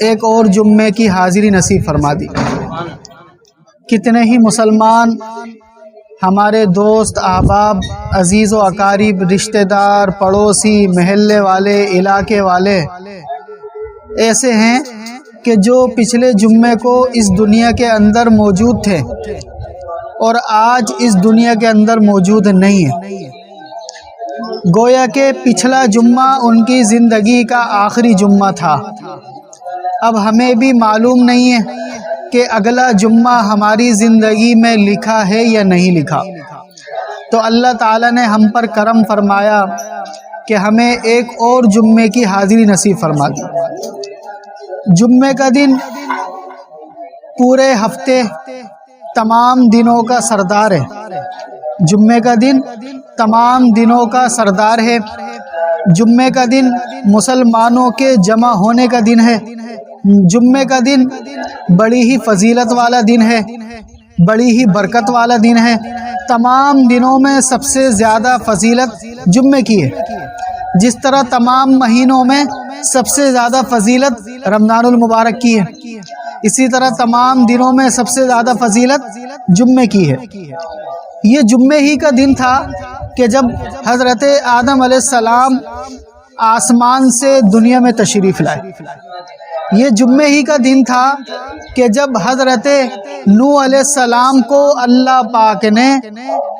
ایک اور جمعے کی حاضری نصیب فرما دی۔ کتنے ہی مسلمان، ہمارے دوست، احباب، عزیز و اقارب، رشتہ دار، پڑوسی، محلے والے، علاقے والے، ایسے ہیں کہ جو پچھلے جمعے کو اس دنیا کے اندر موجود تھے اور آج اس دنیا کے اندر موجود نہیں ہے گویا کہ پچھلا جمعہ ان کی زندگی کا آخری جمعہ تھا۔ اب ہمیں بھی معلوم نہیں ہے کہ اگلا جمعہ ہماری زندگی میں لکھا ہے یا نہیں لکھا۔ تو اللہ تعالیٰ نے ہم پر کرم فرمایا کہ ہمیں ایک اور جمعے کی حاضری نصیب فرما دی۔ جمعے کا دن پورے ہفتے تمام دنوں کا سردار ہے۔ جمعے کا دن تمام دنوں کا سردار ہے۔ جمعے کا دن مسلمانوں کے جمع ہونے کا دن ہے۔ جمعے کا دن بڑی ہی فضیلت والا دن ہے، بڑی ہی برکت والا دن ہے۔ تمام دنوں میں سب سے زیادہ فضیلت جمعے کی ہے۔ جس طرح تمام مہینوں میں سب سے زیادہ فضیلت رمضان المبارک کی ہے، اسی طرح تمام دنوں میں سب سے زیادہ فضیلت جمعے کی ہے۔ یہ جمعے ہی کا دن تھا کہ جب حضرت آدم علیہ السلام آسمان سے دنیا میں تشریف لائے۔ یہ جمعے ہی کا دن تھا کہ جب حضرت نو علیہ السلام کو اللہ پاک نے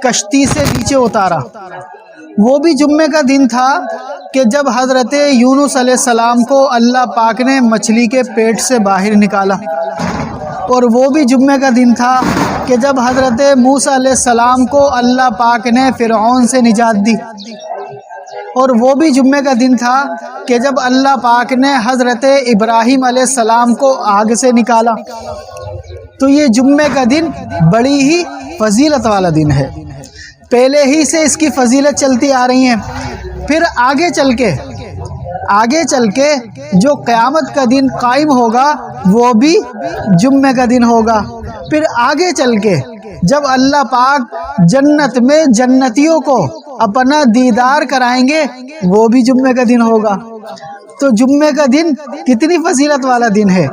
کشتی سے نیچے اتارا۔ وہ بھی جمعے کا دن تھا کہ جب حضرت یونس علیہ السلام کو اللہ پاک نے مچھلی کے پیٹ سے باہر نکالا۔ اور وہ بھی جمعے کا دن تھا کہ جب حضرت موسیٰ علیہ السلام کو اللہ پاک نے فرعون سے نجات دی۔ اور وہ بھی جمعے کا دن تھا کہ جب اللہ پاک نے حضرت ابراہیم علیہ السلام کو آگ سے نکالا۔ تو یہ جمعے کا دن بڑی ہی فضیلت والا دن ہے۔ پہلے ہی سے اس کی فضیلت چلتی آ رہی ہیں۔ پھر آگے چل کے، آگے چل کے جو قیامت کا دن قائم ہوگا، وہ بھی جمعے کا دن ہوگا۔ پھر آگے چل کے جب اللہ پاک جنت میں جنتیوں کو اپنا دیدار کرائیں گے، وہ بھی جمعے کا دن ہوگا۔ تو جمعے کا دن کتنی فضیلت والا دن ہے،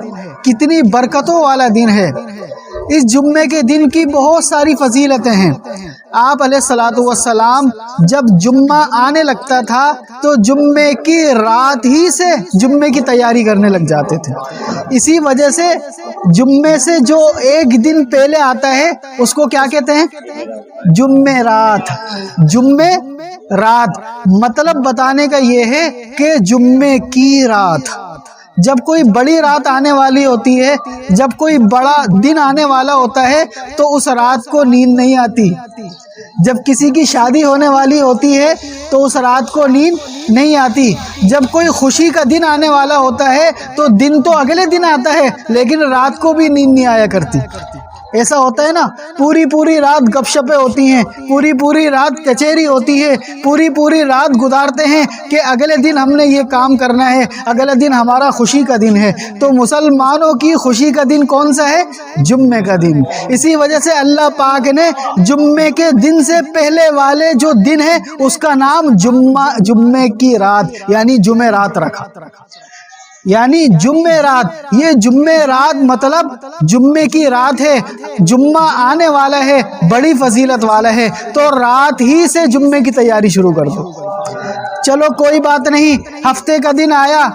کتنی برکتوں والا دن ہے۔ اس جمعے کے دن کی بہت ساری فضیلتیں ہیں۔ آپ علیہ السلاۃ والسلام جب جمعہ آنے لگتا تھا تو جمعے کی رات ہی سے جمعے کی تیاری کرنے لگ جاتے تھے۔ اسی وجہ سے جمعے سے جو ایک دن پہلے آتا ہے، اس کو کیا کہتے ہیں؟ جمعے رات۔ جمعے رات۔ مطلب بتانے کا یہ ہے کہ جمعے کی رات۔ جب کوئی بڑی رات آنے والی ہوتی ہے، جب کوئی بڑا دن آنے والا ہوتا ہے، تو اس رات کو نیند نہیں آتی۔ جب کسی کی شادی ہونے والی ہوتی ہے، تو اس رات کو نیند نہیں آتی۔ جب کوئی خوشی کا دن آنے والا ہوتا ہے، تو دن تو اگلے دن آتا ہے، لیکن رات کو بھی نیند نہیں آیا کرتی۔ ایسا ہوتا ہے نا، پوری پوری رات گپ شپیں ہوتی ہیں، پوری پوری رات کچہری ہوتی ہے، پوری پوری رات گزارتے ہیں کہ اگلے دن ہم نے یہ کام کرنا ہے، اگلے دن ہمارا خوشی کا دن ہے۔ تو مسلمانوں کی خوشی کا دن کون سا ہے؟ جمعے کا دن۔ اسی وجہ سے اللہ پاک نے جمعے کے دن سے پہلے والے جو دن ہے اس کا نام جمعہ جمعے کی رات یعنی جمعے رات رکھا۔ یعنی جمعے رات، یہ جمعے رات مطلب جمعے کی رات ہے، جمعہ آنے والا ہے، بڑی فضیلت والا ہے، تو رات ہی سے جمعے کی تیاری شروع کر دو۔ چلو کوئی بات نہیں، ہفتے کا دن آیا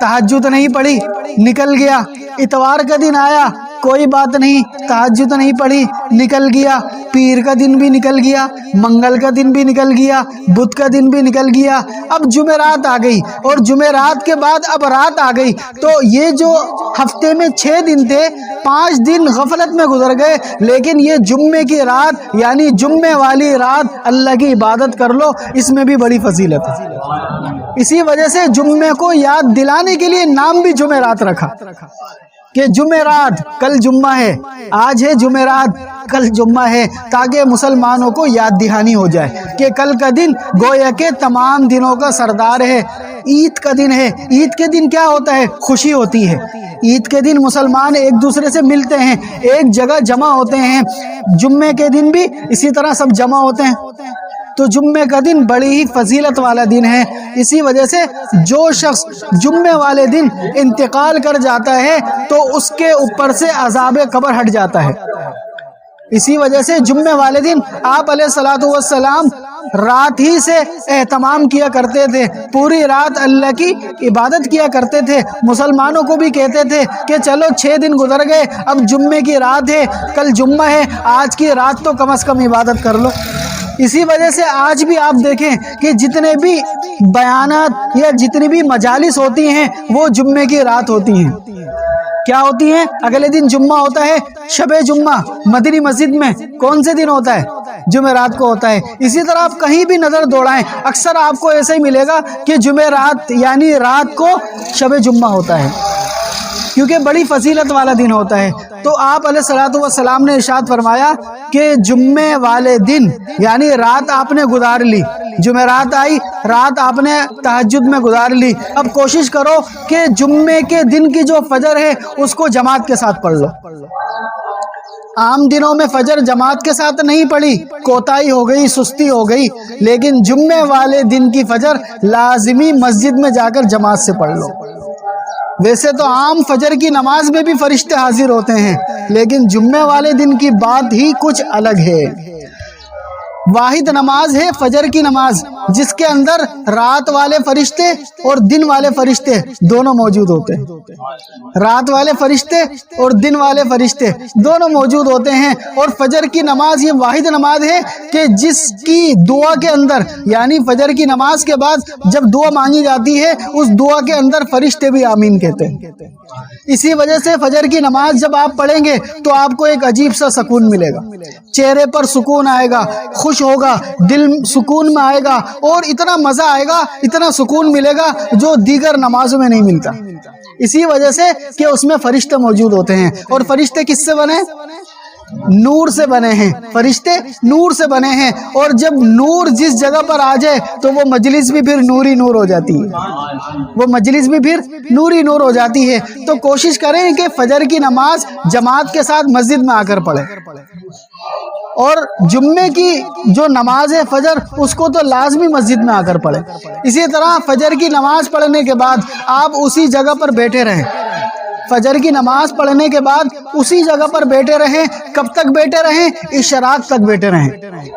تحجد نہیں پڑی، نکل گیا، اتوار کا دن آیا کوئی بات نہیں تحجد نہیں پڑی نکل گیا۔ پیر کا دن بھی نکل گیا، منگل کا دن بھی نکل گیا، بدھ کا دن بھی نکل گیا۔ اب جمعرات آ گئی اور جمعرات کے بعد اب رات آ گئی۔ تو یہ جو ہفتے میں چھ دن تھے، پانچ دن غفلت میں گزر گئے۔ لیکن یہ جمعے کی رات یعنی جمعے والی رات، اللہ کی عبادت کر لو، اس میں بھی بڑی فضیلت ہے۔ اسی وجہ سے جمعے کو یاد دلانے کے لیے نام بھی جمعرات رکھا۔ کہ جمعرات کل جمعہ ہے، آج ہے جمعرات کل جمعہ ہے، تاکہ مسلمانوں کو یاد دہانی ہو جائے کہ کل کا دن گویا کے تمام دنوں کا سردار ہے۔ عید کا دن ہے، عید کے دن کیا ہوتا ہے؟ خوشی ہوتی ہے۔ عید کے دن مسلمان ایک دوسرے سے ملتے ہیں، ایک جگہ جمع ہوتے ہیں۔ جمعے کے دن بھی اسی طرح سب جمع ہوتے ہیں۔ تو جمعے کا دن بڑی ہی فضیلت والا دن ہے۔ اسی وجہ سے جو شخص جمعے والے دن انتقال کر جاتا ہے تو اس کے اوپر سے عذاب قبر ہٹ جاتا ہے۔ اسی وجہ سے جمعے والے دن آپ علیہ السلاۃ والسلام رات ہی سے اہتمام کیا کرتے تھے۔ پوری رات اللہ کی عبادت کیا کرتے تھے۔ مسلمانوں کو بھی کہتے تھے کہ چلو چھ دن گزر گئے، اب جمعے کی رات ہے، کل جمعہ ہے، آج کی رات تو کم از کم عبادت کر لو۔ اسی وجہ سے آج بھی آپ دیکھیں کہ جتنے بھی بیانات یا جتنی بھی مجالس ہوتی ہیں، وہ جمعے کی رات ہوتی ہیں۔ کیا ہوتی ہیں؟ اگلے دن جمعہ ہوتا ہے، شب جمعہ، مدنی مسجد میں کون سے دن ہوتا ہے؟ جمعرات کو ہوتا ہے۔ اسی طرح آپ کہیں بھی نظر دوڑائیں، اکثر آپ کو ایسے ہی ملے گا کہ جمعرات یعنی رات کو شب جمعہ ہوتا ہے۔ کیونکہ بڑی فضیلت والا دن ہوتا ہے۔ تو آپ علیہ السلاۃ والسلام نے ارشاد فرمایا کہ جمعے والے دن یعنی رات آپ نے گزار لی۔ جمعرات آئی، رات آپ نے تحجد میں گزار لی۔ اب کوشش کرو کہ جمعے کے دن کی جو فجر ہے، اس کو جماعت کے ساتھ پڑھ لو۔ عام دنوں میں فجر جماعت کے ساتھ نہیں پڑھی۔ کوتاہی ہو گئی، سستی ہو گئی۔ لیکن جمعے والے دن کی فجر لازمی مسجد میں جا کر جماعت سے پڑھ لو۔ ویسے تو عام فجر کی نماز میں بھی فرشتے حاضر ہوتے ہیں، لیکن جمعے والے دن کی بات ہی کچھ الگ ہے۔ واحد نماز ہے، فجر کی نماز۔ جس کے اندر رات والے فرشتے اور دن والے فرشتے دونوں موجود ہوتے ہیں۔ رات والے فرشتے اور دن والے فرشتے دونوں موجود ہوتے ہیں اور فجر کی نماز یہ واحد نماز ہے کہ جس کی دعا کے اندر یعنی فجر کی نماز کے بعد جب دعا مانگی جاتی ہے، اس دعا کے اندر فرشتے بھی آمین کہتے ہیں۔ اسی وجہ سے فجر کی نماز جب آپ پڑھیں گے تو آپ کو ایک عجیب سا سکون ملے گا۔ چہرے پر سکون آئے گا، خوش ہوگا، دل سکون میں آئے گا اور اتنا مزہ آئے گا، اتنا سکون ملے گا جو دیگر نمازوں میں نہیں ملتا۔ اسی وجہ سے کہ اس میں فرشتے موجود ہوتے ہیں۔ اور فرشتے کس سے بنے؟ نور سے بنے ہیں۔ فرشتے نور سے بنے ہیں۔ اور جب نور جس جگہ پر آ جائے تو وہ مجلس بھی پھر نوری نور ہو جاتی ہے۔ وہ مجلس بھی پھر نوری نور ہو جاتی ہے۔ تو کوشش کریں کہ فجر کی نماز جماعت کے ساتھ مسجد میں آ کر پڑھے اور جمعے کی جو نماز ہے فجر، اس کو تو لازمی مسجد میں آ کر پڑھے اسی طرح فجر کی نماز پڑھنے کے بعد آپ اسی جگہ پر بیٹھے رہیں۔ فجر کی نماز پڑھنے کے بعد اسی جگہ پر بیٹھے رہیں، کب تک بیٹھے رہیں؟ اشراق تک بیٹھے رہیں۔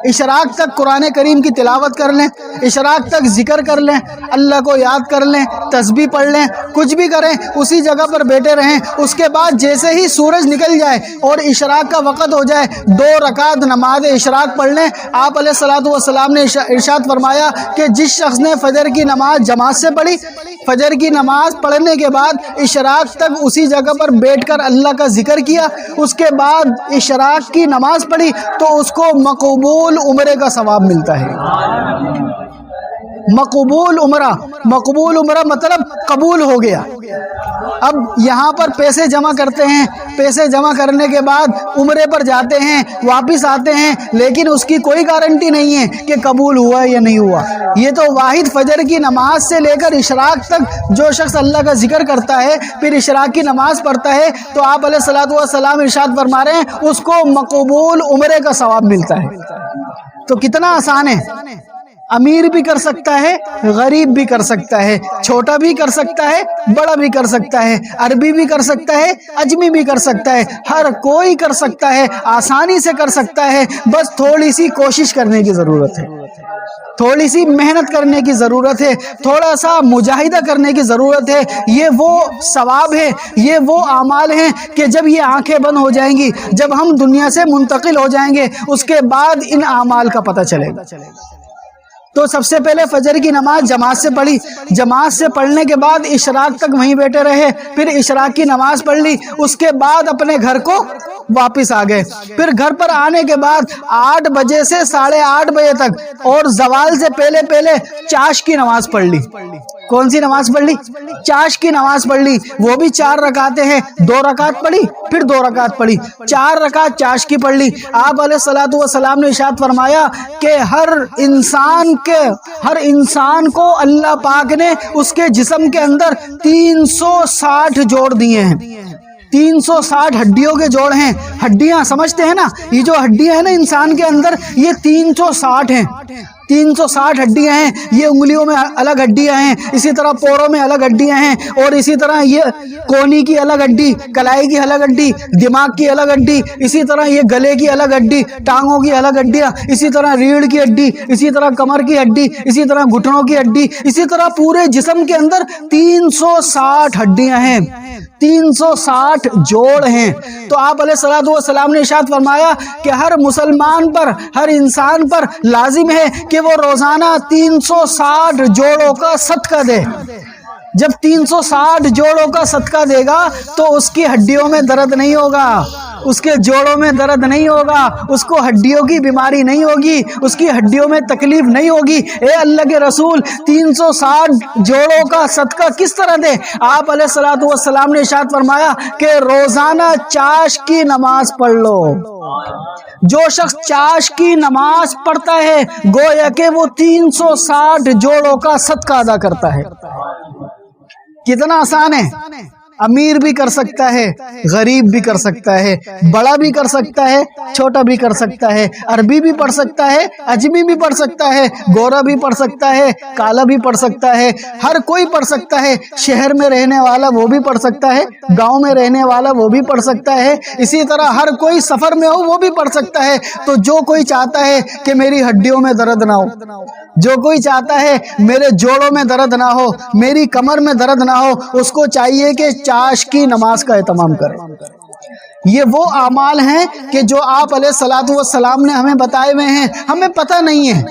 اشراق تک قرآن کریم کی تلاوت کر لیں، اشراق تک ذکر کر لیں، اللہ کو یاد کر لیں، تسبیح پڑھ لیں، کچھ بھی کریں، اسی جگہ پر بیٹھے رہیں۔ اس کے بعد جیسے ہی سورج نکل جائے اور اشراق کا وقت ہو جائے، دو رکعت نماز اشراق پڑھ لیں۔ آپ علیہ السلاۃ والسلام نے ارشاد فرمایا کہ جس شخص نے فجر کی نماز جماعت سے پڑھی فجر کی نماز پڑھنے کے بعد اشراق تک اسی جگہ پر بیٹھ کر اللہ کا ذکر کیا، اس کے بعد اشراق کی نماز پڑھی تو اس کو مقبول عمرے کا ثواب ملتا ہے۔ مقبول عمرہ مقبول عمرہ مطلب قبول ہو گیا۔ اب یہاں پر پیسے جمع کرتے ہیں، پیسے جمع کرنے کے بعد عمرے پر جاتے ہیں، واپس آتے ہیں، لیکن اس کی کوئی گارنٹی نہیں ہے کہ قبول ہوا یا نہیں ہوا۔ یہ تو واحد فجر کی نماز سے لے کر اشراق تک جو شخص اللہ کا ذکر کرتا ہے، پھر اشراق کی نماز پڑھتا ہے، تو آپ علیہ السلاۃ والسلام ارشاد فرما رہے ہیں، اس کو مقبول عمرے کا ثواب ملتا ہے۔ تو کتنا آسان ہے۔ امیر بھی کر سکتا ہے، غریب بھی کر سکتا ہے، چھوٹا بھی کر سکتا ہے، بڑا بھی کر سکتا ہے، عربی بھی کر سکتا ہے، اجمی بھی کر سکتا ہے، ہر کوئی کر سکتا ہے، آسانی سے کر سکتا ہے، بس تھوڑی سی کوشش کرنے کی ضرورت ہے۔ تھوڑی سی محنت کرنے کی ضرورت ہے، تھوڑا سا مجاہدہ کرنے کی ضرورت ہے۔ یہ وہ ثواب ہے، یہ وہ اعمال ہیں کہ جب یہ آنکھیں بند ہو جائیں گی، جب ہم دنیا سے منتقل ہو جائیں گے، اس کے بعد ان اعمال کا پتہ چلے گا۔ تو سب سے پہلے فجر کی نماز جماعت سے پڑھی۔ جماعت سے پڑھنے کے بعد اشراق تک وہیں بیٹھے رہے۔ پھر اشراق کی نماز پڑھ لی۔ اس کے بعد اپنے گھر کو واپس آ گئے۔ پھر گھر پر آنے کے بعد آٹھ بجے سے ساڑھے آٹھ بجے تک اور زوال سے پہلے پہلے چاش کی نماز پڑھ لی۔ کون سی نماز پڑھ لی؟ چاش کی نماز پڑھ لی۔ وہ بھی چار رکاتے ہیں۔ دو رکعت پڑھی، پھر دو رکعت پڑھی۔ چار رکعت چاش کی پڑھ لی۔ آپ علیہ السلاۃ والسلام نے اشاد فرمایا کہ ہر انسان کے، ہر انسان کو اللہ پاک نے اس کے جسم کے اندر تین سو ساٹھ جوڑ دیے ہیں۔ تین سو ساٹھ ہڈیوں کے جوڑ ہیں۔ ہڈیاں، سمجھتے ہیں نا؟ یہ جو ہڈیاں ہیں نا انسان کے اندر، یہ تین سو ساٹھ ہیں۔ تین سو ساٹھ ہڈیاں ہیں، یہ انگلیوں میں الگ ہڈیاں ہیں، اسی طرح پوروں میں الگ ہڈیاں ہیں اور اسی طرح یہ کونی کی الگ ہڈی، کلائی کی الگ ہڈی، دماغ کی الگ ہڈی، اسی طرح یہ گلے کی الگ ہڈی، ٹانگوں کی الگ ہڈیاں، اسی طرح ریڑھ کی ہڈی، اسی طرح کمر کی ہڈی، اسی طرح گھٹنوں کی ہڈی، اسی طرح پورے جسم کے اندر تین سو ساٹھ ہڈیاں ہیں۔ تین سو ساٹھ جوڑ ہیں۔ تو آپ علیہ السلام والسلام نے اشاد فرمایا کہ ہر مسلمان پر، ہر انسان پر لازم ہے کہ وہ روزانہ تین سو ساٹھ جوڑوں کا صدقہ دے۔ جب تین سو ساٹھ جوڑوں کا صدقہ دے گا تو اس کی ہڈیوں میں درد نہیں ہوگا۔ اس کے جوڑوں میں درد نہیں ہوگا، اس کو ہڈیوں کی بیماری نہیں ہوگی، اس کی ہڈیوں میں تکلیف نہیں ہوگی۔ اے اللہ کے رسول، تین سو ساٹھ جوڑوں کا صدقہ کس طرح دے؟ آپ علیہ السلاۃ والسلام نے اشاد فرمایا کہ روزانہ چاش کی نماز پڑھ لو۔ جو شخص چاش کی نماز پڑھتا ہے، گویا کہ وہ تین سو ساٹھ جوڑوں کا صدقہ ادا کرتا ہے۔ کتنا آسان ہے۔ امیر بھی کر سکتا ہے غریب بھی کر سکتا ہے بڑا بھی کر سکتا ہے چھوٹا بھی کر سکتا ہے عربی بھی پڑھ سکتا ہے اجمی بھی پڑھ سکتا ہے گورا بھی پڑھ سکتا ہے کالا بھی پڑھ سکتا ہے ہر کوئی پڑھ سکتا ہے شہر میں رہنے والا وہ بھی پڑھ سکتا ہے گاؤں میں رہنے والا وہ بھی پڑھ سکتا ہے اسی طرح ہر کوئی سفر میں ہو وہ بھی پڑھ سکتا ہے تو جو کوئی چاہتا ہے کہ میری ہڈیوں میں درد نہ ہو جو کوئی چاہتا ہے میرے جوڑوں میں درد نہ ہو میری کمر میں درد نہ ہو اس کو چاہیے کہ چاش کی نماز کا اہتمام کریں۔ یہ وہ اعمال ہیں کہ جو آپ علیہ سلاۃ والسلام نے ہمیں بتائے ہوئے ہیں۔ ہمیں پتہ نہیں ہے۔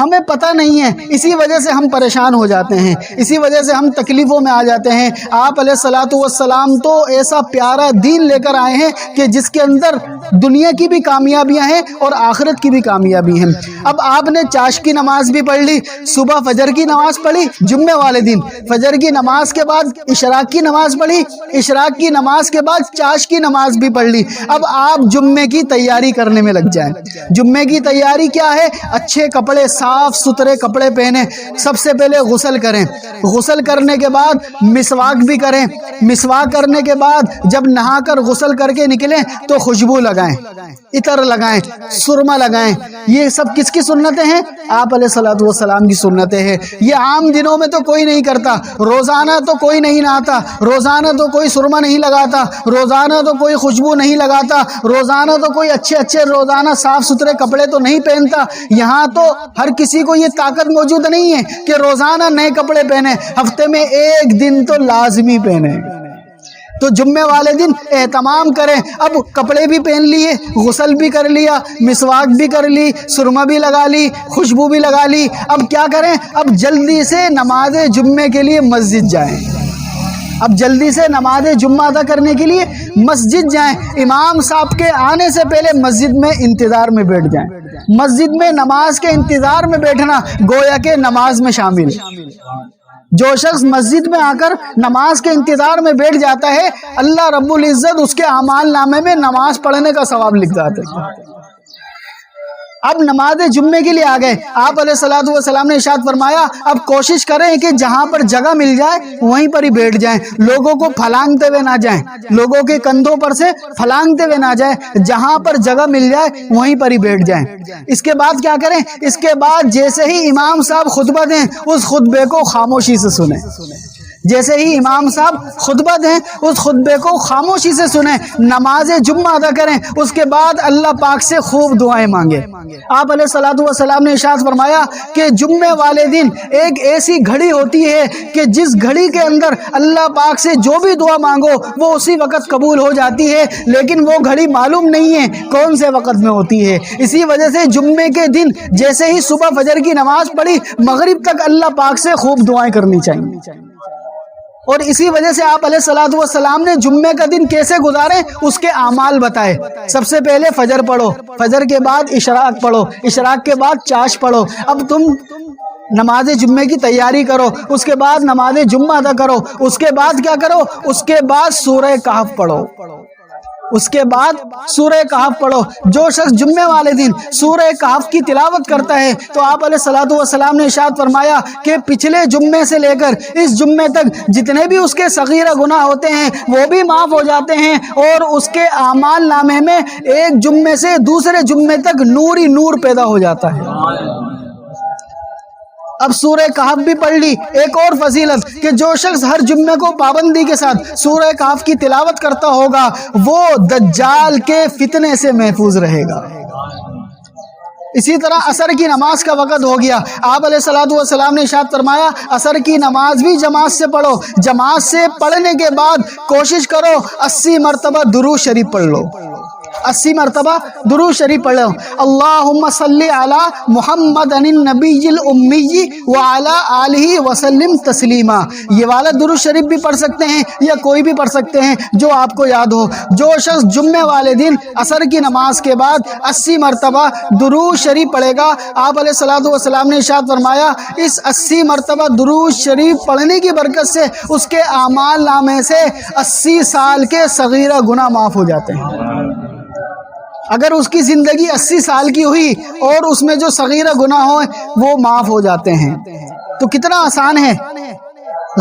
ہمیں پتہ نہیں ہے۔ اسی وجہ سے ہم پریشان ہو جاتے ہیں۔ اسی وجہ سے ہم تکلیفوں میں آ جاتے ہیں۔ آپ علیہ السلاۃ والسلام تو ایسا پیارا دین لے کر آئے ہیں کہ جس کے اندر دنیا کی بھی کامیابیاں ہیں اور آخرت کی بھی کامیابی ہیں۔ اب آپ نے چاش کی نماز بھی پڑھ لی، صبح فجر کی نماز پڑھی جمعے والے دن۔ فجر کی نماز کے بعد اشراق کی نماز پڑھی، اشراق کی نماز کے بعد چاش کی نماز بھی پڑھ لی۔ اب آپ جمعے کی تیاری کرنے میں لگ جائیں۔ جمعے کی تیاری کیا ہے؟ اچھے کپڑے صاف صاف ستھرے کپڑے پہنے سب سے پہلے غسل کریں۔ غسل کرنے کے بعد مسواک بھی کریں۔ مسواک کرنے کے بعد جب نہا کر غسل کر کے نکلیں تو خوشبو لگائیں۔ عطر لگائیں سرما لگائیں۔ یہ سب کس کی سنتیں ہیں؟ آپ علیہ صلاح والسلام کی سنتیں ہیں۔ یہ عام دنوں میں تو کوئی نہیں کرتا۔ روزانہ تو کوئی نہیں نہاتا۔ روزانہ تو کوئی سرما نہیں لگاتا۔ روزانہ تو کوئی خوشبو نہیں لگاتا۔ روزانہ تو کوئی اچھے اچھے روزانہ صاف ستھرے کپڑے تو نہیں پہنتا۔ یہاں تو ہر کسی کو یہ طاقت موجود نہیں ہے کہ روزانہ نئے کپڑے پہنے۔ ہفتے میں ایک دن تو لازمی پہنے۔ تو جمعے والے دن اہتمام کریں۔ اب کپڑے بھی پہن لیے، غسل بھی کر لیا، مسواک بھی کر لی سرما بھی لگا لی، خوشبو بھی لگا لی۔ اب کیا کریں؟ اب جلدی سے نماز جمعے کے لیے مسجد جائیں۔ اب جلدی سے نماز جمعہ ادا کرنے کے لیے مسجد جائیں۔ امام صاحب کے آنے سے پہلے مسجد میں انتظار میں بیٹھ جائیں۔ مسجد میں نماز کے انتظار میں بیٹھنا گویا کے نماز میں شامل۔ جو شخص مسجد میں آ کر نماز کے انتظار میں بیٹھ جاتا ہے، اللہ رب العزت اس کے اعمال نامے میں نماز پڑھنے کا ثواب لکھ جاتے اب نماز جمعے کے لیے آ گئے۔ آپ علیہ السلاۃ والسلام نے اشاد فرمایا، اب کوشش کریں کہ جہاں پر جگہ مل جائے، وہیں پر ہی بیٹھ جائیں۔ لوگوں کو پھلانگتے ہوئے نہ جائیں۔ لوگوں کے کندھوں پر سے پھلانگتے ہوئے نہ جائیں۔ جہاں پر جگہ مل جائے، وہیں پر ہی بیٹھ جائیں۔ اس کے بعد کیا کریں؟ اس کے بعد جیسے ہی امام صاحب خطبہ دیں، اس خطبے کو خاموشی سے سنیں۔ جیسے ہی امام صاحب خطبہ دیں، اس خطبے کو خاموشی سے سنیں، نماز جمعہ ادا کریں، اس کے بعد اللہ پاک سے خوب دعائیں مانگے۔ آپ علیہ صلاح والسلام نے اشاعت فرمایا کہ جمعے والے دن ایک ایسی گھڑی ہوتی ہے کہ جس گھڑی کے اندر اللہ پاک سے جو بھی دعا مانگو، وہ اسی وقت قبول ہو جاتی ہے۔ لیکن وہ گھڑی معلوم نہیں ہے کون سے وقت میں ہوتی ہے۔ اسی وجہ سے جمعے کے دن جیسے ہی صبح فجر کی نماز پڑھی، مغرب تک اللہ پاک سے خوب دعائیں کرنی چاہیے۔ اور اسی وجہ سے آپ علیہ السلام والسلام نے جمعے کا دن کیسے گزارے اس کے اعمال بتائے سب سے پہلے فجر پڑھو۔ فجر کے بعد اشراق پڑھو۔ اشراق کے بعد چاش پڑھو۔ اب تم نماز جمعے کی تیاری کرو۔ اس کے بعد نماز جمعہ ادا کرو۔ اس کے بعد کیا کرو؟ اس کے بعد سورہ کہف پڑھو۔ اس کے بعد سورہ کہف پڑھو۔ جو شخص جمعے والے دن سورہ کہف کی تلاوت کرتا ہے، تو آپ علیہ صلاح والسلام نے اشاد فرمایا کہ پچھلے جمعے سے لے کر اس جمعے تک جتنے بھی اس کے صغیرہ گناہ ہوتے ہیں، وہ بھی معاف ہو جاتے ہیں۔ اور اس کے اعمال نامے میں ایک جمعے سے دوسرے جمعے تک نور ہی نور پیدا ہو جاتا ہے۔ اب سورہ کہف بھی پڑھ لی۔ ایک اور فضیلت کہ جو شخص ہر جمعے کو پابندی کے ساتھ سورہ کہف کی تلاوت کرتا ہوگا، وہ دجال کے فتنے سے محفوظ رہے گا۔ اسی طرح اثر کی نماز کا وقت ہو گیا۔ آپ علیہ السلاۃ والسلام نے اشاد فرمایا اثر کی نماز بھی جماعت سے پڑھو۔ جماعت سے پڑھنے کے بعد کوشش کرو، اسی مرتبہ درو شریف پڑھ لو۔ اسی مرتبہ درو شریف پڑھو اللہم صلی علی محمد النبی الامی وعلی آلہ وسلم تسلیما۔ یہ والا درو شریف بھی پڑھ سکتے ہیں یا کوئی بھی پڑھ سکتے ہیں، جو آپ کو یاد ہو۔ جو شخص جمعے والے دن اثر کی نماز کے بعد اسی مرتبہ درو شریف پڑھے گا، آپ علیہ السلاۃ والسلام نے اشاد فرمایا، اس اسی مرتبہ درو شریف پڑھنے کی برکت سے اس کے اعمال نامے سے اسی سال کے صغیرہ گناہ معاف ہو جاتے ہیں۔ اگر اس کی زندگی اسی سال کی ہوئی اور اس میں جو صغیرہ گناہ ہو وہ معاف ہو جاتے ہیں۔ تو کتنا آسان ہے۔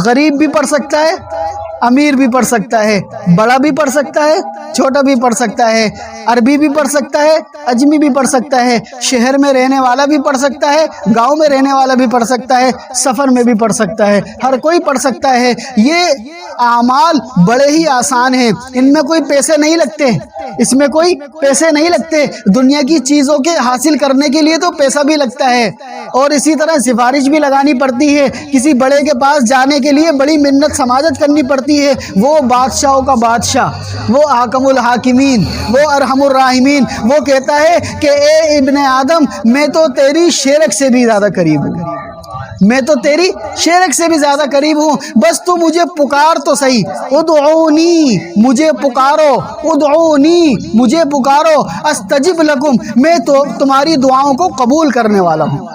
غریب بھی پڑھ سکتا ہے امیر بھی پڑھ سکتا ہے، بڑا بھی پڑھ سکتا ہے، چھوٹا بھی پڑھ سکتا ہے، عربی بھی پڑھ سکتا ہے، اجمی بھی پڑھ سکتا ہے، شہر میں رہنے والا بھی پڑھ سکتا ہے، گاؤں میں رہنے والا بھی پڑھ سکتا ہے، سفر میں بھی پڑھ سکتا ہے، ہر کوئی پڑھ سکتا ہے۔ یہ اعمال بڑے ہی آسان ہیں۔ ان میں کوئی پیسے نہیں لگتے۔ اس میں کوئی پیسے نہیں لگتے۔ دنیا کی چیزوں کے حاصل کرنے کے لیے تو پیسہ بھی لگتا ہے۔ اور اسی طرح سفارش بھی لگانی پڑتی ہے۔ کسی بڑے کے پاس جانے کے لیے بڑی منت سماجت کرنی پڑتی ہے وہ بادشاہوں کا بادشاہ، وہ حاکم الحاکمین، وہ ارحم الراحمین، وہ کہتا ہے کہ اے ابن آدم، میں تو تیری شیرک سے بھی زیادہ قریب ہوں۔ میں تو تیری شیرک سے بھی زیادہ قریب ہوں۔ بس تو مجھے پکار تو صحیح۔ ادعونی، مجھے پکارو۔ ادعونی، مجھے پکارو۔ استجب لکم۔ میں تو تمہاری دعاؤں کو قبول کرنے والا ہوں۔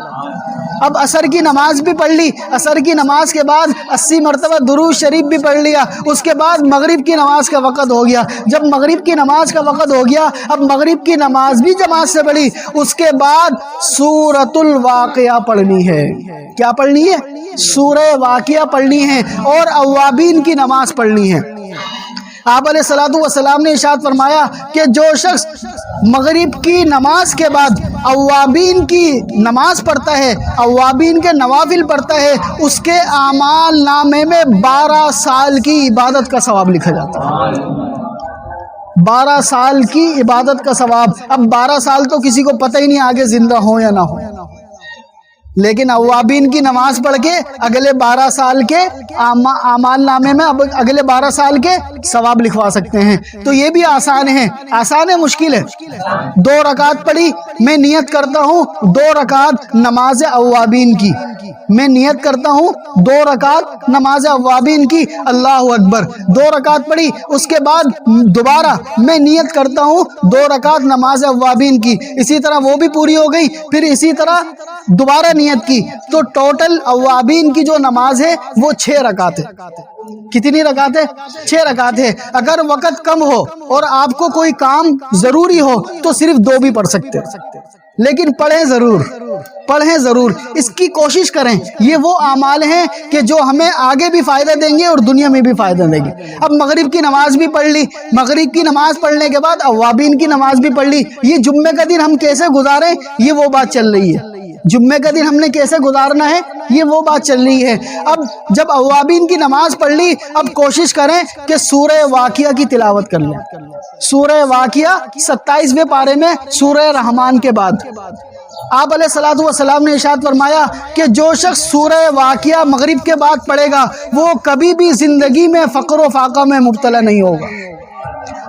اب اثر کی نماز بھی پڑھ لی اثر کی نماز کے بعد اسی مرتبہ درو شریف بھی پڑھ لیا، اس کے بعد مغرب کی نماز کا وقت ہو گیا۔ جب مغرب کی نماز کا وقت ہو گیا، اب مغرب کی نماز بھی جماعت سے پڑھی، اس کے بعد سورت الواقعہ پڑھنی ہے۔ کیا پڑھنی ہے؟ سورہ واقعہ پڑھنی ہے اور اوابین کی نماز پڑھنی ہے۔ آپ علیہ السلاۃ والسلام نے اشاد فرمایا کہ جو شخص مغرب کی نماز کے بعد اوابین کی نماز پڑھتا ہے، اوابین کے نوافل پڑھتا ہے، اس کے اعمال نامے میں بارہ سال کی عبادت کا ثواب لکھا جاتا ہے۔ بارہ سال کی عبادت کا ثواب۔ اب بارہ سال تو کسی کو پتہ ہی نہیں آگے زندہ ہو یا نہ ہو لیکن اوابین کی نماز پڑھ کے اگلے بارہ سال کے اعمال نامے میں اگلے بارہ سال کے ثواب لکھوا سکتے ہیں۔ تو یہ بھی آسان ہے۔ آسان ہے، مشکل ہے۔ دو رکعت پڑھی، میں نیت کرتا ہوں دو رکعت نماز اوابین کی۔ میں نیت کرتا ہوں دو رکعت نماز اوابین کی۔ اللہ اکبر۔ دو رکعت پڑھی، اس کے بعد دوبارہ میں نیت کرتا ہوں دو رکعت نماز اوابین کی۔ اسی طرح وہ بھی پوری ہو گئی، پھر اسی طرح دوبارہ نیت کی، تو ٹوٹل اوابین کی جو نماز ہے، وہ چھ رکعت ہے۔ کتنی رکعت ہے؟ چھ رکعت ہے۔ اگر وقت کم ہو اور آپ کو کوئی کام ضروری ہو، تو صرف دو بھی پڑھ سکتے لیکن پڑھیں ضرور پڑھیں ضرور۔ اس کی کوشش کریں۔ یہ وہ اعمال ہیں کہ جو ہمیں آگے بھی فائدہ دیں گے اور دنیا میں بھی فائدہ دیں گے۔ اب مغرب کی نماز بھی پڑھ لی۔ مغرب کی نماز پڑھنے کے بعد اوابین کی نماز بھی پڑھ لی۔ یہ جمعے کا دن ہم کیسے گزاریں؟ یہ وہ بات چل رہی ہے۔ جمعے کا دن ہم نے کیسے گزارنا ہے؟ یہ وہ بات چل رہی ہے۔ اب جب اوابین کی نماز پڑھ لی، اب کوشش کریں کہ سورہ واقعہ کی تلاوت کر لیں۔ سورہ واقعہ ستائیسویں پارے میں سورہ رحمان کے بعد۔ آپ علیہ السلاۃ والسلام نے اشاد فرمایا کہ جو شخص سورہ واقعہ مغرب کے بعد پڑھے گا، وہ کبھی بھی زندگی میں فقر و فاقہ میں مبتلا نہیں ہوگا۔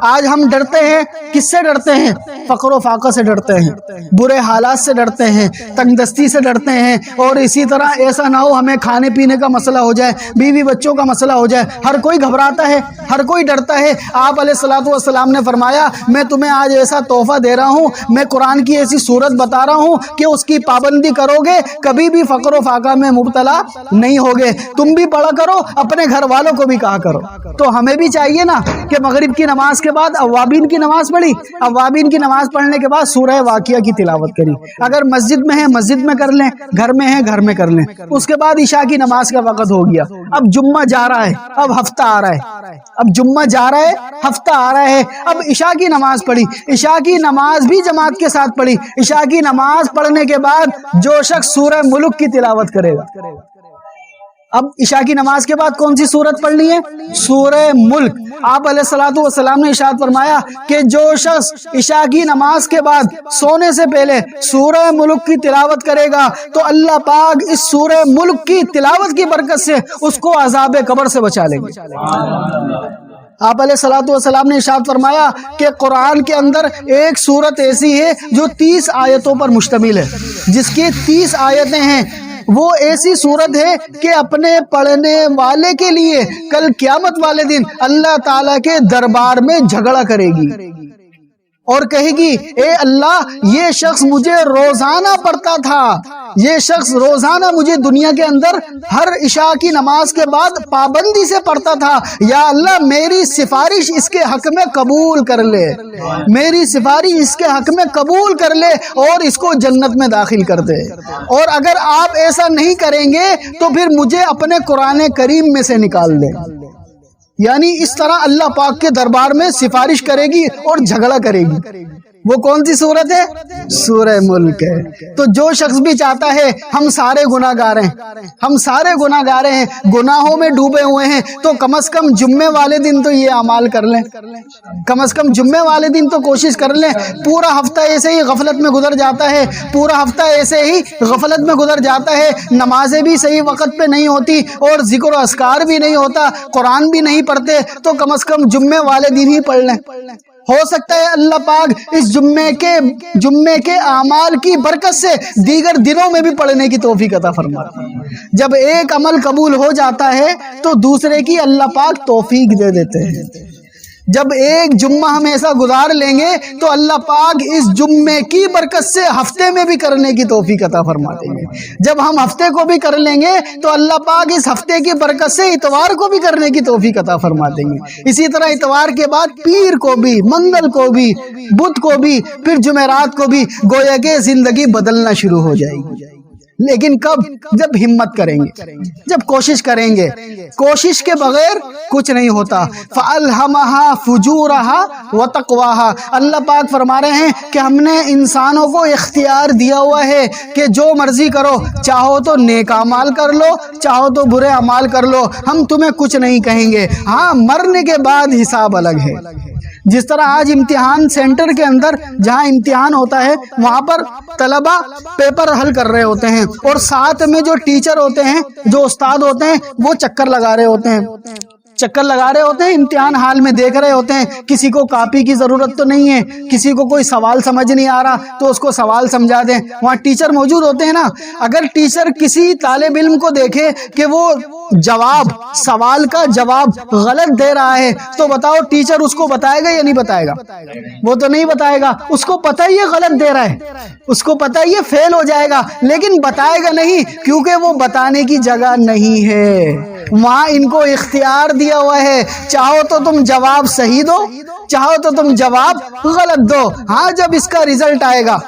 آج ہم ڈرتے ہیں، کس سے ڈرتے ہیں؟ فقر و فاقہ سے ڈرتے ہیں، برے حالات سے ڈرتے ہیں تنگ دستی سے ڈرتے ہیں اور اسی طرح ایسا نہ ہو ہمیں کھانے پینے کا مسئلہ ہو جائے، بیوی بچوں کا مسئلہ ہو جائے، ہر کوئی گھبراتا ہے، ہر کوئی ڈرتا ہے۔ آپ علیہ السلاۃ والسلام نے فرمایا، میں تمہیں آج ایسا تحفہ دے رہا ہوں، میں قرآن کی ایسی صورت بتا رہا ہوں کہ اس کی پابندی کرو گے، کبھی بھی فقر و فاقہ میں مبتلا نہیں ہوگے۔ تم بھی پڑھا کرو، اپنے گھر والوں کو بھی کہا کرو۔ تو ہمیں بھی چاہیے نا کہ مغرب کی نماز کے بعد اوابین کی نماز پڑھی۔ اوابین کی نماز پڑھنے کے بعد سورہ واقعہ کی تلاوت کری۔ اگر مسجد میں ہے مسجد میں کر لیں، گھر میں ہے گھر میں کر لیں۔ اس کے بعد عشاء کی نماز کا وقت ہو گیا۔ اب جمعہ جا رہا ہے، اب ہفتہ آ رہا ہے۔ اب جمعہ جا رہا ہے، ہفتہ آ رہا ہے۔ اب عشاء کی نماز پڑھی۔ عشاء کی نماز بھی جماعت کے ساتھ پڑھی۔ عشاء کی نماز پڑھنے کے بعد جو شخص سورہ ملک کی تلاوت کرے گا۔ اب عشاء کی نماز کے بعد کون سی صورت پڑھنی ہے؟ سورہ ملک۔ آپ علیہ السلاۃ والسلام نے اشاعت فرمایا کہ جو شخص عشاء کی نماز کے بعد سونے سے پہلے سورہ ملک کی تلاوت کرے گا تو اللہ پاک اس سورہ ملک کی تلاوت کی برکت سے اس کو عذاب قبر سے بچا لیں گے۔ آپ علیہ السلاۃ والسلام نے اشاعت فرمایا کہ قرآن کے اندر ایک صورت ایسی ہے جو تیس آیتوں پر مشتمل ہے۔ جس کی تیس آیتیں ہیں وہ ایسی صورت ہے کہ اپنے پڑھنے والے کے لیے کل قیامت والے دن اللہ تعالی کے دربار میں جھگڑا کرے گی۔ اور کہے گی، اے اللہ، یہ شخص مجھے روزانہ پڑھتا تھا۔ یہ شخص روزانہ مجھے دنیا کے اندر ہر عشاء کی نماز کے بعد پابندی سے پڑھتا تھا۔ یا اللہ، میری سفارش اس کے حق میں قبول کر لے۔ میری سفارش اس کے حق میں قبول کر لے اور اس کو جنت میں داخل کر دے۔ اور اگر آپ ایسا نہیں کریں گے، تو پھر مجھے اپنے قرآن کریم میں سے نکال دیں یعنی اس طرح اللہ پاک کے دربار میں سفارش کرے گی اور جھگڑا کرے گی۔ وہ کون سی صورت ہے؟ سورہ ملک ہے۔ تو جو شخص بھی چاہتا ہے، ہم سارے گناہ گار ہیں۔ ہم سارے گناہ گار ہیں۔ گناہوں میں ڈوبے ہوئے ہیں۔ تو کم از کم جمعے والے دن تو یہ اعمال کر لیں۔ کم از کم جمعے والے دن تو کوشش کر لیں۔ پورا ہفتہ ایسے ہی غفلت میں گزر جاتا ہے۔ پورا ہفتہ ایسے ہی غفلت میں گزر جاتا ہے۔ نمازیں بھی صحیح وقت پہ نہیں ہوتی اور ذکر و اسکار بھی نہیں ہوتا۔ قرآن بھی نہیں پڑھتے۔ تو کم از کم جمعے والے دن ہی پڑھ لیں۔ ہو سکتا ہے اللہ پاک اس جمعے کے جمعے کے اعمال کی برکت سے دیگر دنوں میں بھی پڑھنے کی توفیق عطا فرماتا جب ایک عمل قبول ہو جاتا ہے تو دوسرے کی اللہ پاک توفیق دے دیتے ہیں۔ جب ایک جمعہ ہم ایسا گزار لیں گے تو اللہ پاک اس جمعے کی برکت سے ہفتے میں بھی کرنے کی توفیق عطا فرما دیں گے جب ہم ہفتے کو بھی کر لیں گے تو اللہ پاک اس ہفتے کی برکت سے اتوار کو بھی کرنے کی توفیق عطا فرما دیں گے اسی طرح اتوار کے بعد پیر کو بھی، منگل کو بھی، بدھ کو بھی، پھر جمعرات کو بھی گویا کے زندگی بدلنا شروع ہو جائے گی۔ لیکن کب؟ جب ہمت کریں گے، جب کوشش کریں گے۔ کوشش کے بغیر کچھ نہیں ہوتا۔ فَأَلْهَمَهَا فُجُورَهَا وَتَقْوَاهَا۔ اللہ پاک فرما رہے ہیں کہ ہم نے انسانوں کو اختیار دیا ہوا ہے کہ جو مرضی کرو، چاہو تو نیک عمال کر لو، چاہو تو برے عمال کر لو۔ ہم تمہیں کچھ نہیں کہیں گے۔ ہاں مرنے کے بعد حساب الگ ہے۔ جس طرح آج امتحان سینٹر کے اندر جہاں امتحان ہوتا ہے، وہاں پر طلبہ پیپر حل کر رہے ہوتے ہیں اور ساتھ میں جو ٹیچر ہوتے ہیں، جو استاد ہوتے ہیں، وہ چکر لگا رہے ہوتے ہیں۔ چکر لگا رہے ہوتے ہیں، امتحان حال میں دیکھ رہے ہوتے ہیں۔ کسی کو کاپی کی ضرورت تو نہیں ہے، کسی کو کوئی سوال سمجھ نہیں آ رہا تو اس کو سوال سمجھا دیں۔ وہاں ٹیچر موجود ہوتے ہیں نا، اگر ٹیچر کسی طالب علم کو دیکھے کہ وہ جواب، سوال کا جواب غلط دے رہا ہے، تو بتاؤ ٹیچر اس کو بتائے گا یا نہیں بتائے گا؟ وہ تو نہیں بتائے گا۔ اس کو پتہ یہ غلط دے رہا ہے۔ اس کو پتہ یہ فیل ہو جائے گا۔ لیکن بتائے گا نہیں کیونکہ وہ بتانے کی جگہ نہیں ہے۔ وہاں ان کو اختیار دیا دیا ہوا ہے۔ چاہو تو تم جواب صحیح دو، چاہو تو تم جواب غلط دو۔ ہاں جب اس کا ریزلٹ آئے گا،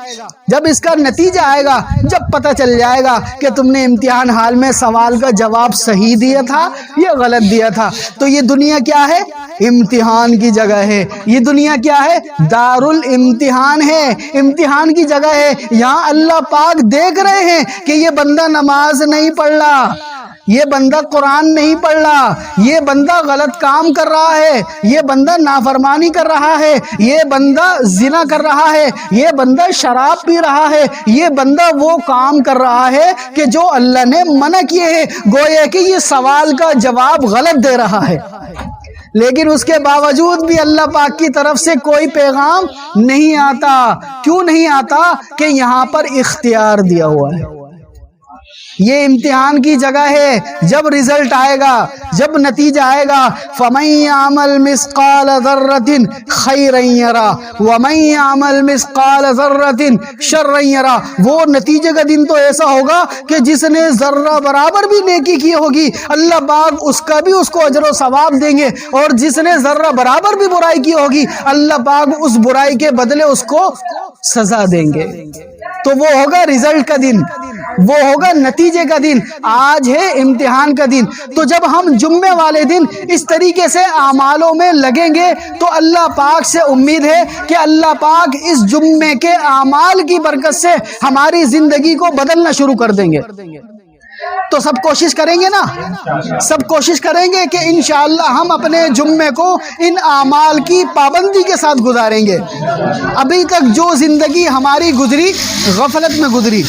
جب اس کا نتیجہ آئے گا، جب پتہ چل جائے گا کہ تم نے امتحان حال میں سوال کا جواب صحیح دیا تھا یا غلط دیا تھا۔ تو یہ دنیا کیا ہے؟ امتحان کی جگہ ہے۔ یہ دنیا کیا ہے؟ دار الامتحان ہے۔ امتحان کی جگہ ہے۔ یہاں اللہ پاک دیکھ رہے ہیں کہ یہ بندہ نماز نہیں پڑھ رہا۔ یہ بندہ قرآن نہیں پڑھ رہا، یہ بندہ غلط کام کر رہا ہے، یہ بندہ نافرمانی کر رہا ہے، یہ بندہ زنا کر رہا ہے، یہ بندہ شراب پی رہا ہے، یہ بندہ وہ کام کر رہا ہے کہ جو اللہ نے منع کیے ہیں۔ گویا کہ یہ سوال کا جواب غلط دے رہا ہے۔ لیکن اس کے باوجود بھی اللہ پاک کی طرف سے کوئی پیغام نہیں آتا۔ کیوں نہیں آتا؟ کہ یہاں پر اختیار دیا ہوا ہے۔ یہ امتحان کی جگہ ہے۔ جب رزلٹ آئے گا، جب نتیجہ آئے گا، فَمَن عمل مسقال ذرة خيرا يرى۔ ومن عمل مسقال ذرة شرا يرى۔ وہ نتیجے کا دن تو ایسا ہوگا کہ جس نے ذرہ برابر بھی نیکی کی ہوگی، اللہ پاک اس کا بھی اس کو اجر و ثواب دیں گے۔ اور جس نے ذرہ برابر بھی برائی کی ہوگی، اللہ پاک اس برائی کے بدلے اس کو سزا دیں گے۔ تو وہ ہوگا رزلٹ کا دن۔ وہ ہوگا نتیجے کا دن، آج ہے امتحان کا دن۔ تو جب ہم جمعے والے دن اس طریقے سے اعمالوں میں لگیں گے تو اللہ پاک سے امید ہے کہ اللہ پاک اس جمعے کے اعمال کی برکت سے ہماری زندگی کو بدلنا شروع کر دیں گے۔ تو سب کوشش کریں گے نا؟ سب کوشش کریں گے کہ انشاءاللہ ہم اپنے جمعے کو ان اعمال کی پابندی کے ساتھ گزاریں گے۔ ابھی تک جو زندگی ہماری گزری، غفلت میں گزری۔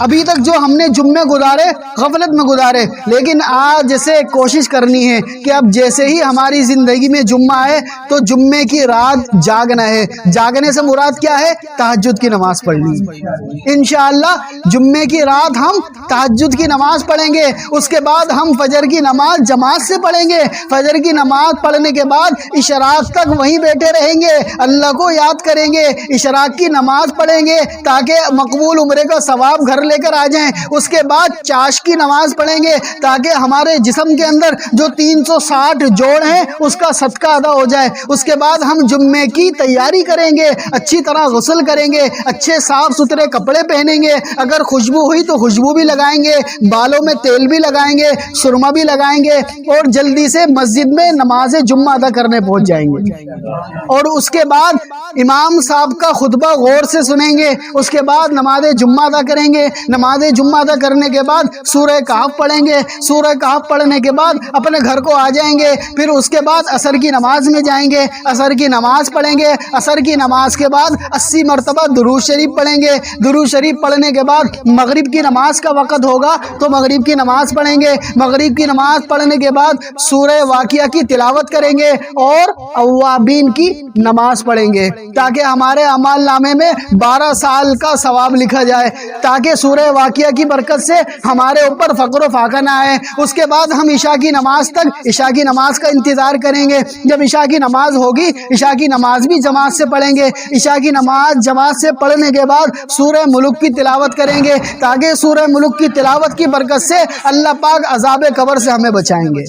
ابھی تک جو ہم نے جمعے گزارے، غفلت میں گزارے، لیکن آج سے کوشش کرنی ہے کہ اب جیسے ہی ہماری زندگی میں جمعہ ہے تو جمعے کی رات جاگنا ہے۔ جاگنے سے مراد کیا ہے؟ تحجد کی نماز پڑھنی۔ انشاءاللہ جمعے کی رات ہم تحجد کی نماز پڑھیں گے۔ اس کے بعد ہم فجر کی نماز جماعت سے پڑھیں گے۔ فجر کی نماز پڑھنے کے بعد اشراق تک وہیں بیٹھے رہیں گے۔ اللہ کو یاد کریں گے۔ اشراق کی نماز پڑھیں گے تاکہ مقبول عمرے کا ثواب گھر لے کر آ جائیں، اس کے بعد چاش کی نماز پڑھیں گے تاکہ ہمارے جسم کے اندر جو تین سو ساٹھ جوڑ ہیں، اس کا صدقہ ادا ہو جائے۔ اس کے بعد ہم جمعے کی تیاری کریں گے، اچھی طرح غسل کریں گے، اچھے صاف ستھرے کپڑے پہنیں گے۔ اگر خوشبو ہوئی تو خوشبو بھی لگائیں گے، بالوں میں تیل بھی لگائیں گے، سرما بھی لگائیں گے اور جلدی سے مسجد میں نماز جمعہ ادا کرنے پہنچ جائیں گے۔ اور اس کے بعد امام صاحب کا خطبہ غور سے سنیں گے، اس کے بعد نماز جمعہ ادا کریں گے، نماز جمعہ ادا کرنے کے بعد سورہ کہف پڑھیں گے، سورہ کہف پڑھنے کے بعد اپنے گھر کو آ جائیں گے، پھر اس کے بعد اثر کی نماز میں جائیں گے اثر کی نماز پڑھیں گے اثر کی نماز کے بعد اسی مرتبہ درود شریف پڑھیں گے۔ درود شریف پڑھنے کے بعد مغرب کی نماز کا وقت ہوگا تو مغرب کی نماز پڑھیں گے۔ مغرب کی نماز پڑھنے کے بعد سورہ واقعہ کی تلاوت کریں گے اور اوابین کی نماز پڑھیں گے تاکہ ہمارے عمال نامے میں بارہ سال کا ثواب لکھا جائے، تاکہ سورہ واقعہ کی برکت سے ہمارے اوپر فقر و فاقہ نہ آئے۔ اس کے بعد ہم عشاء کی نماز تک، عشاء کی نماز کا انتظار کریں گے۔ جب عشاء کی نماز ہوگی، عشاء کی نماز بھی جماعت سے پڑھیں گے۔ عشاء کی نماز جماعت سے پڑھنے کے بعد سورہ ملک کی تلاوت کریں گے تاکہ سورہ ملک کی تلاوت کی برکت سے اللہ پاک عذاب قبر سے ہمیں بچائیں گے۔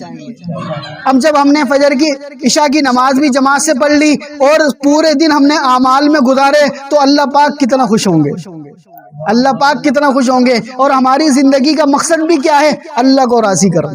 اب جب ہم نے فجر کی، عشاء کی نماز بھی جماعت سے پڑھ لی اور پورے دن ہم نے اعمال میں گزارے تو اللہ پاک کتنا خوش ہوں گے۔ اللہ پاک کتنا خوش ہوں گے اور ہماری زندگی کا مقصد بھی کیا ہے؟ اللہ کو راضی کرنا۔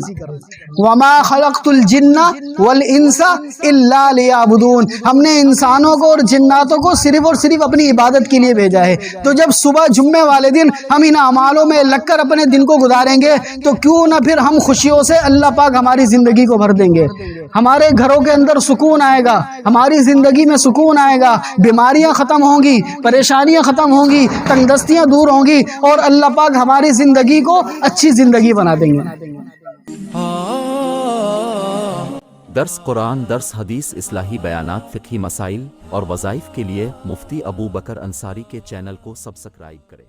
وما خلقت الجن والانس الا ليعبدون۔ ہم نے انسانوں کو اور جناتوں کو صرف اور صرف اپنی عبادت کے لیے بھیجا ہے۔ تو جب صبح جمعے والے دن ہم ان اعمالوں میں لگ کر اپنے دن کو گزاریں گے، تو کیوں نہ پھر ہم خوشیوں سے اللہ پاک ہماری زندگی کو بھر دیں گے۔ ہمارے گھروں کے اندر سکون آئے گا، ہماری زندگی میں سکون آئے گا۔ بیماریاں ختم ہوں گی، پریشانیاں ختم ہوں گی، تنگدستیاں دور ہوں گی اور اللہ پاک ہماری زندگی کو اچھی زندگی بنا دیں گے۔ درس قرآن، درس حدیث، اصلاحی بیانات، فقہی مسائل اور وظائف کے لیے مفتی ابو بکر انصاری کے چینل کو سبسکرائب کریں۔